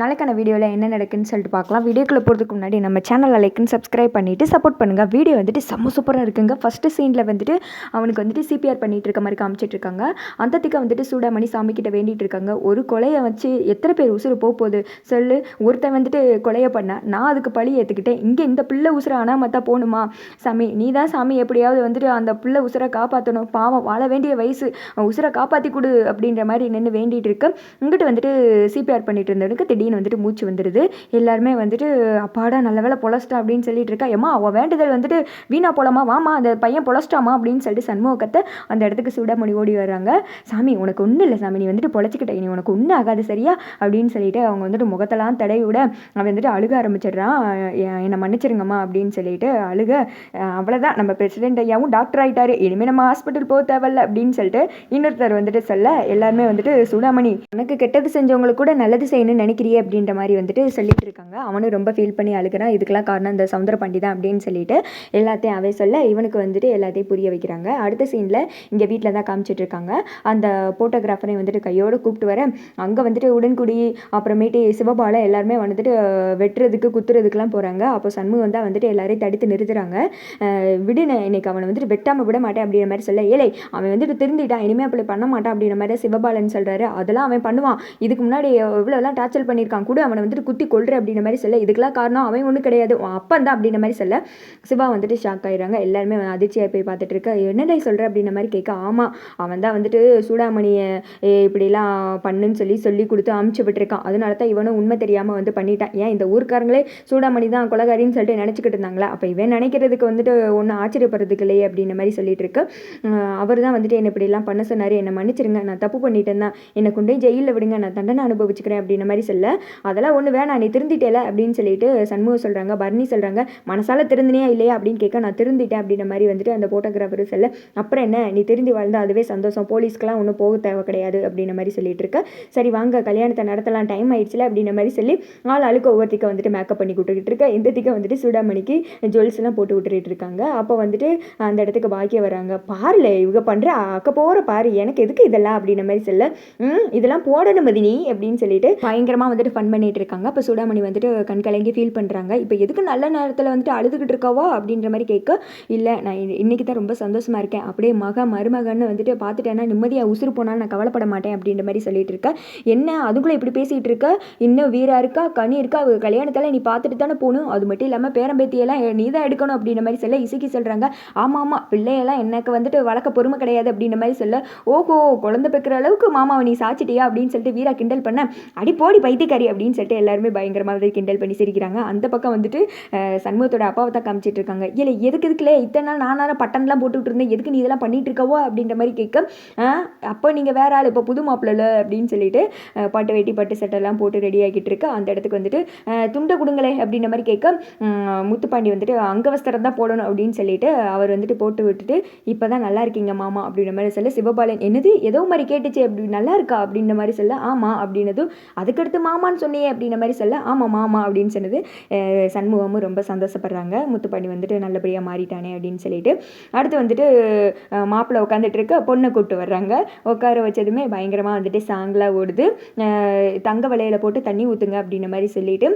நாளைக்கான வீடியோவில் என்ன நடக்குன்னு சொல்லிட்டு பார்க்கலாம். வீடியோக்குள்ளே போகிறதுக்கு முன்னாடி நம்ம சேனலில் லைக்குன்னு சப்ஸ்கிரைப் பண்ணிவிட்டு சப்போர்ட் பண்ணுங்கள் வீடியோ வந்துட்டு செம்ம சூப்பராக இருக்குங்க. ஃபஸ்ட்டு சீனில் வந்துட்டு அவனுக்கு வந்துட்டு சிபிஆர் பண்ணிகிட்டு இருக்க மாதிரி காமிச்சிட்டு இருக்காங்க. வந்துட்டு சூடாமணி சாமி கிட்ட வேண்டிகிட்டு இருக்காங்க. ஒரு கொலையை வச்சு எத்தனை பேர் உசுறு போக போகுது? சொல்லு. ஒருத்தன் வந்துட்டு கொலையை பண்ண நான் அதுக்கு பழி ஏற்றுக்கிட்டேன் இங்கே இந்த பிள்ளை உசுரை அனாமத்தா போகணுமா? சாமி நீ தான் சாமி எப்படியாவது வந்துட்டு அந்த பிள்ளை உசுரை காப்பாற்றணும் பாவம் வாழ வேண்டிய வயசு. உசுரை காப்பாற்றி கொடு அப்படின்ற மாதிரி நின்று வேண்டிகிட்டு இருக்கு. இங்கிட்டு வந்துட்டு சிபிஆர் பண்ணிகிட்டு இருந்தவனுக்கு அப்படின்னு வந்துட்டு மூச்சு வந்துடுது எல்லாருமே வந்துட்டு அப்பாடா நல்ல வேலை பொழச்சிட்டா அப்படின்னு சொல்லிட்டு இருக்கா. ஏமா அவள் வேண்டுதல் வந்துட்டு வீணா போலாமா? வாமா அந்த பையன் பொழச்சிட்டாமா? அப்படின்னு சொல்லிட்டு சண்முகத்தை அந்த இடத்துக்கு சுடமணி ஓடி வர்றாங்க. சாமி உனக்கு ஒன்றும் இல்லை சாமி நீ வந்துட்டு பொழைச்சிக்கிட்ட நீ உனக்கு ஒன்றும் ஆகாது சரியா? அப்படின்னு சொல்லிட்டு அவங்க வந்துட்டு முகத்தெல்லாம் தடவி விட அவன் வந்துட்டு அழுக ஆரம்பிச்சிடுறான். என்னை மன்னிச்சிருங்கம்மா அப்படின்னு சொல்லிட்டு அழுக அவ்வளோதான் நம்ம பிரசிடென்ட் ஐயாவும் டாக்டர் ஆகிட்டாரு இனிமேல் நம்ம ஹாஸ்பிட்டல் போக தேவையில்ல அப்படின்னு சொல்லிட்டு இன்னொருத்தர் வந்துட்டு சொல்ல எல்லாருமே வந்துட்டு சுடாமணி உனக்கு கெட்டது செஞ்சவங்களுக்கு கூட நல்லது செய்யணும்னு நினைக்கிறியே அப்படின்ற மாதிரி வந்துட்டு சொல்லிட்டு இருக்காங்க அவனும் ரொம்ப ஃபீல் பண்ணி அழுகிறான். இதுக்கெல்லாம் காரணம் இந்த சவுந்தர பாண்டி தான் அப்படின்னு சொல்லிட்டு எல்லாத்தையும் அவன் சொல்ல இவனுக்கு வந்துட்டு எல்லாத்தையும் புரிய வைக்கிறாங்க. அடுத்த சீனில் இங்கே வீட்டில் தான் காமிச்சிட்டு இருக்காங்க அந்த ஃபோட்டோகிராஃபரை வந்துட்டு கையோடு கூப்பிட்டு வர அங்கே வந்துட்டு உடன்குடி அப்புறமேட்டு சிவபால எல்லாருமே வந்துட்டு வெட்டுறதுக்கு குத்துறதுக்குலாம் போகிறாங்க அப்போ சண்முகம் தான் வந்துட்டு எல்லாரையும் தடுத்து நிறுத்துறாங்க. விடு இன்னைக்கு அவனை வந்துட்டு வெட்டாமல் விட மாட்டேன் அப்படின்ற மாதிரி சொல்ல ஏழை அவன் வந்துட்டு திருந்திட்டான். இனிமேல் அப்படி பண்ண மாட்டான் அப்படின்ற மாதிரி சிவபாலன் சொல்கிறாரு அதெல்லாம் அவன் பண்ணுவான். இதுக்கு முன்னாடி இவ்வளோலாம் டார்ச்சர் பண்ணி பண்ணியிருக்கான் கூட அவனை வந்துட்டு குத்தி கொள்ற அப்படின்ற மாதிரி சொல்ல. இதுக்கெல்லாம் காரணம் அவன் ஒன்றும் கிடையாது. உன் அப்பன் தான் அப்படின்ற மாதிரி சொல்ல. சிவா வந்துட்டு ஷாக் ஆயிடுறாங்க. எல்லாருமே அதிர்ச்சியாக போய் பார்த்துட்டு இருக்க. என்னடா சொல்கிற அப்படின்ற மாதிரி கேட்க ஆமாம் அவன் தான் வந்துட்டு சூடாமணியை ஏ, இப்படிலாம் பண்ணுன்னு சொல்லி சொல்லி கொடுத்து அமுச்சு விட்டுருக்கான். அதனால தான் இவனும் உண்மை தெரியாமல் வந்து பண்ணிட்டான். ஏன் இந்த ஊர்க்காரங்களே சூடாமணி தான் கொலகாரின்னு சொல்லிட்டு நினச்சிக்கிட்டு இருந்தாங்களா? அப்போ இவன் நினைக்கிறதுக்கு வந்துட்டு ஒன்றும் ஆச்சரியப்படுறதுக்கு இல்லையே அப்படின்ற மாதிரி சொல்லிட்டு இருக்கு. அவர் தான் வந்துட்டு என்னை இப்படிலாம் பண்ண சொன்னார். என்னை மன்னிச்சிருங்க. நான் தப்பு பண்ணிட்டேன் தான். என்னை கொண்டு போய் ஜெயிலில் விடுங்க. நான் தண்டனை அனுபவிச்சுக்கிறேன் அப்படின்ற மாதிரி சொல்ல. அதெல்லாம் ஒன்று வேணாம் நீ திருந்திட்டேல அப்படின்னு சொல்லிட்டு சண்முகம் சொல்கிறாங்க பர்னி சொல்கிறாங்க மனசால திருந்தினியா இல்லையா அப்படின்னு கேட்க நான் திருந்திட்டேன் அப்படின்ற மாதிரி வந்துட்டு அந்த ஃபோட்டோகிராஃபர் சொல்ல அப்புறம் என்ன நீ திருந்தி வாழ்ந்தா அதுவே சந்தோஷம் போலீஸ்க்கெலாம் ஒன்றும் போக தேவை கிடையாது அப்படின்ற மாதிரி சொல்லிட்டு இருக்க. சரி வாங்க கல்யாணத்தை நடத்தலாம் டைம் ஆயிடுச்சுல அப்படின்ற மாதிரி சொல்லி ஆள் ஆளுக்கு ஒவ்வொருத்திக்க வந்துட்டு மேக்கப் பண்ணி கொடுத்துக்கிட்டு இருக்க. இந்த திக்க வந்துட்டு சூடாமணிக்கு ஜுவல்ஸ்லாம் போட்டு விட்டுட்டு இருக்காங்க. அப்போ வந்துட்டு அந்த இடத்துக்கு பாக்கிய வராங்க. பாருல இவங்க பண்ணுற அக்க போகிற பாரு எனக்கு எதுக்கு இதெல்லாம் அப்படின்ற மாதிரி சொல்ல இதெல்லாம் போடணும் மதினி அப்படின்னு சொல்லிட்டு பயங்கரமாக வந்துட்டு ஃபன் பண்ணிட்டு இருக்காங்க. அப்போ சூடாமணி வந்துட்டு கண் கலங்கி ஃபீல் பண்ணுறாங்க இப்போ எதுக்கு நல்ல நேரத்தில் வந்துட்டு அழுதுகிட்டு இருக்காவோ? அப்படின்ற மாதிரி கேட்க இல்லை நான் இன்னி- இன்னைக்கு தான் ரொம்ப சந்தோஷமா இருக்கேன். அப்படியே மக மருமகன்னு வந்துட்டு பார்த்துட்டேன்னா நிம்மதியாக உசுறு போனாலும் நான் கவலைப்பட மாட்டேன் அப்படின்ற மாதிரி சொல்லிட்டு இருக்க. என்ன அதுக்குள்ளே இப்படி பேசிகிட்டு இருக்க? இன்னும் வீரா இருக்கா? கனி இருக்கா? அவங்க கல்யாணத்தில் நீ பார்த்துட்டு தானே போகணும். அது மட்டும் இல்லாமல் பேரம்பேத்தியெல்லாம் நீ தான் எடுக்கணும் அப்படின்ற மாதிரி சொல்ல இசைக்கு சொல்கிறாங்க ஆமாம் ஆமாம் பிள்ளையெல்லாம் எனக்கு வந்துட்டு வளர்க்க பொறுமை கிடையாது அப்படின்ற மாதிரி சொல்ல ஓஹோ குழந்தை பெக்கிற அளவுக்கு மாமாவை நீ சாச்சிட்டியா? அப்படின்னு சொல்லிட்டு வீரா கிண்டல் பண்ண அடி போடி பைத்தியக்காரி அப்படின்னு சொல்லிட்டு எல்லாருமே பயங்கரமாக வந்து கிண்டல் பண்ணி சிரிக்கிறாங்க. அந்த பக்கம் வந்துட்டு சண்முகத்தோட அப்பாவை தான் காமிச்சிட்டு இருக்காங்க. இல்லை எதுக்கு எதுக்குலே இத்தனை நாள் நானால பட்டன்லாம் போட்டுக்கிட்டு இருந்தேன். எதுக்கு நீ இதெல்லாம் பண்ணிட்டு இருக்கவோ? அப்படின்ற மாதிரி கேட்க அப்போ நீங்கள் வேற ஆள் இப்போ புது மாப்பிள்ளை அப்படின்னு சொல்லிட்டு பாட்டு வெட்டி பட்டு சட்டெல்லாம் போட்டு ரெடி ஆகிட்டு இருக்கு. அந்த இடத்துக்கு வந்துட்டு துண்டை கொடுங்களே அப்படின்ற மாதிரி கேட்க முத்துப்பாண்டி வந்துட்டு அங்கவஸ்திரம் தான் போடணும் அப்படின்னு சொல்லிட்டு அவர் வந்துட்டு போட்டு விட்டுட்டு இப்போ தான் நல்லா இருக்கீங்க மாமா அப்படின்ற மாதிரி சொல்ல சிவபாலன் என்னது? ஏதோ மாதிரி கேட்டுச்சு அப்படி நல்லா இருக்கா? அப்படின்ற மாதிரி சொல்ல ஆமாம் அப்படின்னதும் அதுக்கடுத்து மாமா மாமான்னு சொன்னியே அப்படின்ற மாதிரி சொல்ல ஆமாம் மாமா அப்படின்னு சொன்னது. சண்முகமும் ரொம்ப சந்தோஷப்படுறாங்க. முத்துப்பாண்டி வந்துட்டு நல்லபடியாக மாறிட்டானே அப்படின்னு சொல்லிட்டு. அடுத்து வந்துட்டு மாப்பிள்ளை உட்காந்துட்டு இருக்க பொண்ணை கூப்பிட்டு வர்றாங்க. உட்கார வச்சதுமே பயங்கரமாக வந்துட்டு சாங்லாம் ஓடுது. தங்க வலையில் போட்டு தண்ணி ஊற்றுங்க அப்படின்ற மாதிரி சொல்லிட்டு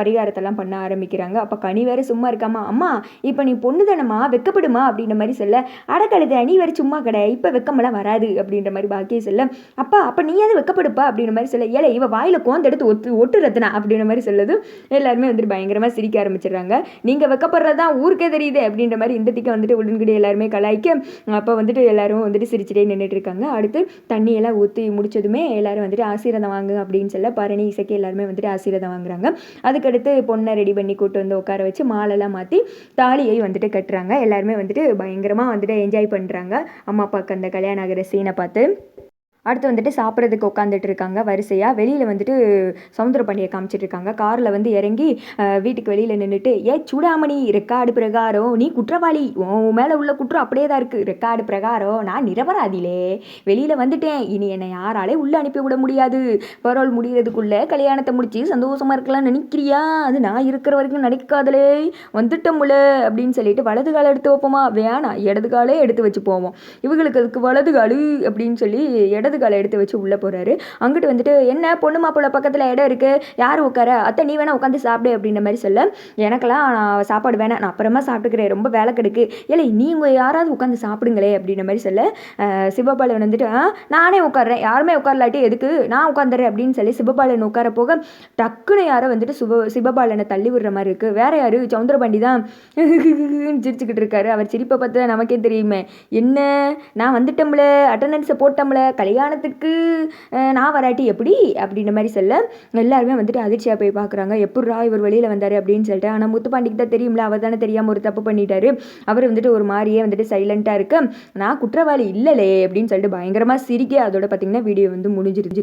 பரிகாரத்தெல்லாம் பண்ண ஆரம்பிக்கிறாங்க. அப்போ கனி வேற சும்மா இருக்காமா? அம்மா இப்போ நீ பொண்ணு தானம்மா வெக்கப்படுமா? அப்படின்ற மாதிரி சொல்ல அடக்கழுது நீ வேற சும்மா கிடையாது இப்போ வெக்கமெல்லாம் வராது. அப்படின்ற மாதிரி பாக்கிய சொல்ல அப்பா அப்போ நீயாவது வெக்கப்படுப்பா? அப்படின்ற மாதிரி சொல்ல ஏழை இவ வாயில அடுத்து ஒத்து ஒட்டு ரத்னா அப்படின்ற மாதிரி சொல்லுது. எல்லாருமே வந்துட்டு பயங்கரமாக சிரிக்க ஆரம்பிச்சிடுறாங்க. நீங்கள் வைக்கப்படுறது தான் ஊருக்கே தெரியுது அப்படின்ற மாதிரி இந்த திக்க வந்துட்டு உடன்குடி எல்லாருமே கலாய்க்க அப்போ வந்துட்டு எல்லாரும் வந்துட்டு சிரிச்சிட்டே நின்றுட்டு இருக்காங்க. அடுத்து தண்ணியெல்லாம் ஊற்றி முடிச்சதுமே எல்லாரும் வந்துட்டு ஆசீர்வாதம் வாங்க அப்படின்னு சொல்ல பரணி இசைக்கு எல்லாருமே வந்துட்டு ஆசீர்வாதம் வாங்குறாங்க. அதுக்கடுத்து பொண்ணை ரெடி பண்ணி கூட்டு வந்து உட்கார வச்சு மாலெல்லாம் மாற்றி தாலியை வந்துட்டு கட்டுறாங்க. எல்லாருமே வந்துட்டு பயங்கரமாக வந்துட்டு என்ஜாய் பண்ணுறாங்க அம்மா அப்பாவுக்கு அந்த கல்யாணம் ஆகிற சீனை பார்த்து. அடுத்து வந்துட்டு சாப்பிட்றதுக்கு உட்காந்துட்டு இருக்காங்க வரிசையாக வெளியில் வந்துட்டு சவுந்தர பாண்டியை காமிச்சிட்டு இருக்காங்க காரில் வந்து இறங்கி வீட்டுக்கு வெளியில் நின்றுட்டு ஏ சூடாமணி ரெக்கார்டு பிரகாரம் நீ குற்றவாளி. உன் மேலே உள்ள குற்றம் அப்படியே தான் இருக்குது ரெக்கார்டு பிரகாரம் நான் நிரபராதிலே. வெளியில் வந்துட்டேன். இனி என்னை யாராலே உள்ளே அனுப்பி விட முடியாது. பரோல் முடிகிறதுக்குள்ளே கல்யாணத்தை முடிச்சு சந்தோஷமாக இருக்கலாம் நினைக்கிறியா? அது நான் இருக்கிற வரைக்கும் நினைக்காதலே வந்துட்டோம்ல அப்படின்னு சொல்லிட்டு வலது காலை எடுத்து வைப்போமா? வேணாம். இடது காலே எடுத்து வச்சு போவோம். இவங்களுக்கு அதுக்கு வலது காலு அப்படின்னு சொல்லி இடது இடது காலை எடுத்து வச்சு உள்ளே போகிறாரு அங்கிட்டு வந்துட்டு என்ன? பொண்ணு மாப்பிள்ள பக்கத்தில் இடம் இருக்குது யார் உட்கார? அத்தை நீ வேணா உட்காந்து சாப்பிடு அப்படின்ற மாதிரி சொல்ல. எனக்கெல்லாம் நான் சாப்பாடு வேணாம். நான் அப்புறமா சாப்பிட்டுக்கிறேன். ரொம்ப வேலை கிடக்கு. இல்லை நீங்கள் யாராவது உட்காந்து சாப்பிடுங்களே அப்படின்ற மாதிரி சொல்ல. சிவபாலன் வந்துட்டு "ஆ, நானே உட்கார்றேன். யாருமே உட்காரலாட்டி எதுக்கு? நான் உட்காந்துறேன் அப்படின்னு சொல்லி சிவபாலன் உட்கார போக டக்குன்னு யாரோ வந்துட்டு சுப சிவபாலனை தள்ளி விடுற மாதிரி இருக்குது வேற யாரு? சவுந்தரபாண்டி தான். சிரிச்சுக்கிட்டு இருக்காரு. அவர் சிரிப்பை பார்த்து நமக்கே தெரியுமே. என்ன? நான் வந்துட்டோம்ல. அட்டண்டன்ஸை போட்டோம்ல. கல்யாணத்துக்கு நான் வராட்டி எப்படி? அப்படின்ற மாதிரி சொல்ல எல்லாருமே வந்துட்டு அதிர்ச்சியாக போய் பார்க்குறாங்க எப்பட்றா இவர் வெளியில் வந்தார்? அப்படின்னு சொல்லிட்டு ஆனால் முத்துப்பாண்டிக்கு தான் தெரியும்ல அவர் தானே தெரியாமல் ஒரு தப்பு பண்ணிட்டாரு. அவர் வந்துட்டு ஒரு மாதிரியே வந்துட்டு சைலண்ட்டாக இருக்க. நான் குற்றவாளி இல்லைலே அப்படின்னு சொல்லிட்டு பயங்கரமாக சிரிக்க அதோட பார்த்தீங்கன்னா வீடியோ வந்து முடிஞ்சிருச்சு.